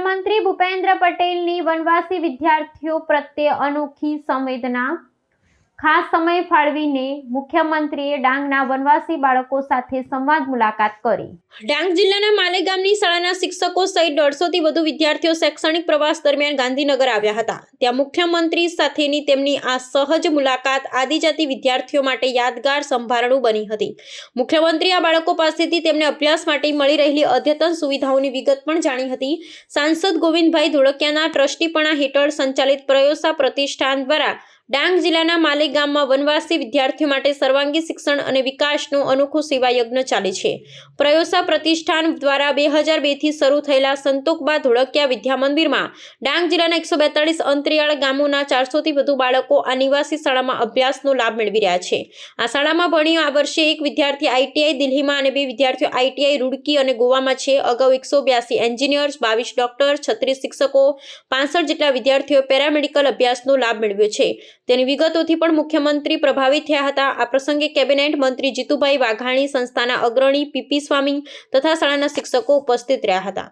મુખ્યમંત્રી ભૂપેન્દ્ર પટેલની વનવાસી વિદ્યાર્થીઓ પ્રત્યે અનોખી સંવેદના ખાસ સમય ફાળવીને મુખ્યમંત્રીએ ડાંગના વનવાસી બાળકો સાથે સંવાદ મુલાકાત કરી. ડાંગ જિલ્લાના માલેગામની શાળાના શિક્ષકો સહિત દોઢસોથી વધુ વિદ્યાર્થીઓ શૈક્ષણિક પ્રવાસ દરમિયાન ગાંધીનગર આવ્યા હતા. ત્યાં મુખ્યમંત્રી સાથેની તેમની આ સહજ મુલાકાત આદિજાતિ વિદ્યાર્થીઓ માટે યાદગાર સંભારણું બની હતી. મુખ્યમંત્રી આ બાળકો પાસેથી તેમને અભ્યાસ માટે મળી રહેલી અદ્યતન સુવિધાઓની વિગત પણ જાણી હતી. સાંસદ ગોવિંદભાઈ ધોળકિયાના ટ્રસ્ટીપણા હેઠળ સંચાલિત પ્રયોસા પ્રતિષ્ઠાન દ્વારા ડાંગ જિલ્લાના માલેગામમાં વનવાસી વિદ્યાર્થીઓ માટે સર્વાંગી શિક્ષણ અને વિકાસનું અનોખું સેવા યજ્ઞ ચાલે છે. પ્રયોસા પ્રતિષ્ઠાન દ્વારા બે હજાર બેથી શરૂ થયેલા સંતોકબા ધોળકિયા વિદ્યા મંદિરમાં ડાંગ જિલ્લાના એકસો બેતાળીસ અંતરિયાળ ગામોના ચારસોથી વધુ બાળકો આ નિવાસી શાળામાં અભ્યાસનો લાભ મેળવી રહ્યા છે. આ શાળામાં ભણી આ વર્ષે એક વિદ્યાર્થી આઈટીઆઈ દિલ્હીમાં અને બે વિદ્યાર્થીઓ આઈટીઆઈ રૂડકી અને ગોવામાં છે. અગાઉ એકસો બ્યાસી એન્જિનિયર્સ, બાવીસ ડોક્ટર, છત્રીસ શિક્ષકો, પાંસઠ જેટલા વિદ્યાર્થીઓએ પેરામેડિકલ અભ્યાસનો લાભ મેળવ્યો છે. તેની વિગતોથી પણ મુખ્યમંત્રી પ્રભાવિત થયા હતા. આ પ્રસંગે કેબિનેટ મંત્રી જીતુભાઈ વાઘાણી સંસ્થાના અગ્રણી પીપી સ્વામી તથા શાળાના શિક્ષકો ઉપસ્થિત રહ્યા હતા.